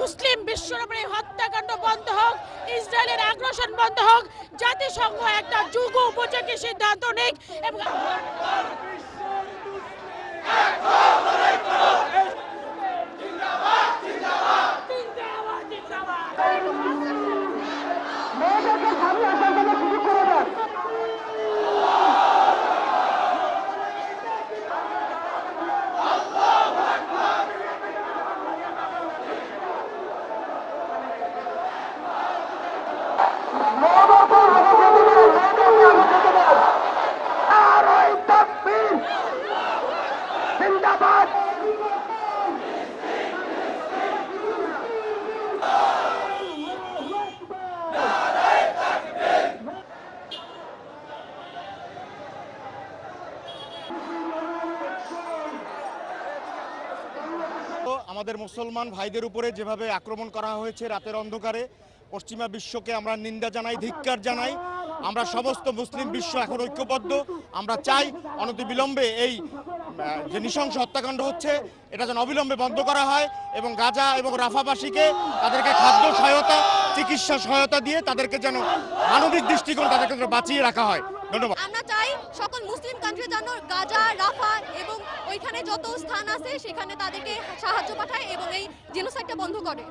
মুসলিম বিশ্বর উপরে হত্যাকাণ্ড বন্ধ হোক, ইসরায়েলের আগ্রাসন বন্ধ হোক, জাতিসংঘ একটা যুগ উপযোগী সিদ্ধান্ত নিক এবং জিন্দাবাদ, জিন্দাবাদ। জিন্দাবাদ। আমাদের মুসলমান ভাইদের উপরে যেভাবে আক্রমণ করা হয়েছে রাতের অন্ধকারে, পশ্চিমা বিশ্বকে আমরা নিন্দা জানাই, ধিক্কার জানাই। আমরা সমস্ত মুসলিম বিশ্ব এখন ঐক্যবদ্ধ। আমরা চাই অনতিবিলম্বে এই যে নৃশংস হত্যাকাণ্ড হচ্ছে, এটা যেন অবিলম্বে বন্ধ করা হয় এবং গাজা এবং রাফাবাসীকে তাদেরকে খাদ্য সহায়তা, চিকিৎসা সহায়তা দিয়ে তাদেরকে যেন মানবিক দৃষ্টিকোণ তাদেরকে যেন বাঁচিয়ে রাখা হয়। ধন্যবাদ। আমরা চাই সকল মুসলিম কান্ট্রি যেন গাজা, রাফা এবং ওইখানে যত স্থান আছে, সেখানে তাদেরকে সাহায্য পাঠায় এবং এই জেনোসাইডটা বন্ধ করে।